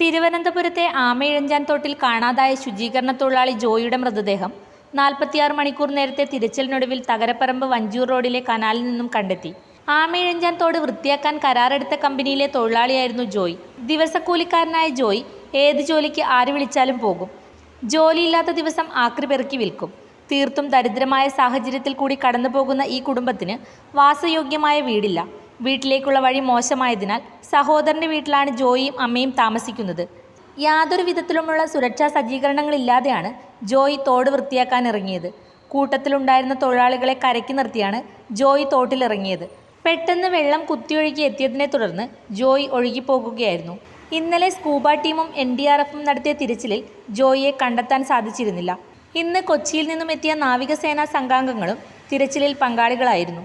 തിരുവനന്തപുരത്തെ ആമയിഴഞ്ചാൻ തോട്ടിൽ കാണാതായ ശുചീകരണ തൊഴിലാളി ജോയിയുടെ മൃതദേഹം നാൽപ്പത്തിയാറ് മണിക്കൂർ നേരത്തെ തിരച്ചിലിനൊടുവിൽ തകരപ്പറമ്പ് വഞ്ചൂർ റോഡിലെ കനാലിൽ നിന്നും കണ്ടെത്തി. ആമയിഴഞ്ചാൻ തോട് വൃത്തിയാക്കാൻ കരാറെടുത്ത കമ്പനിയിലെ തൊഴിലാളിയായിരുന്നു ജോയ്. ദിവസക്കൂലിക്കാരനായ ജോയ് ഏത് ജോലിക്ക് ആര് വിളിച്ചാലും പോകും. ജോലിയില്ലാത്ത ദിവസം ആക്രി പെറുക്കി വിൽക്കും. തീർത്തും ദരിദ്രമായ സാഹചര്യത്തിൽ കൂടി കടന്നു പോകുന്ന ഈ കുടുംബത്തിന് വാസയോഗ്യമായ വീടില്ല. വീട്ടിലേക്കുള്ള വഴി മോശമായതിനാൽ സഹോദരന്റെ വീട്ടിലാണ് ജോയിയും അമ്മയും താമസിക്കുന്നത്. യാതൊരു വിധത്തിലുമുള്ള സുരക്ഷാ സജ്ജീകരണങ്ങളില്ലാതെയാണ് ജോയി തോട് വൃത്തിയാക്കാൻ ഇറങ്ങിയത്. കൂട്ടത്തിലുണ്ടായിരുന്ന തൊഴിലാളികളെ കരക്കി നിർത്തിയാണ് ജോയ് തോട്ടിലിറങ്ങിയത്. പെട്ടെന്ന് വെള്ളം കുത്തിയൊഴുകി എത്തിയതിനെ തുടർന്ന് ജോയ് ഒഴുകിപ്പോകുകയായിരുന്നു. ഇന്നലെ സ്കൂബ ടീമും എൻ ഡി ആർ എഫും നടത്തിയ തിരച്ചിലിൽ ജോയിയെ കണ്ടെത്താൻ സാധിച്ചിരുന്നില്ല. ഇന്ന് കൊച്ചിയിൽ നിന്നും എത്തിയ നാവികസേനാ സംഘാംഗങ്ങളും തിരച്ചിലിൽ പങ്കാളികളായിരുന്നു.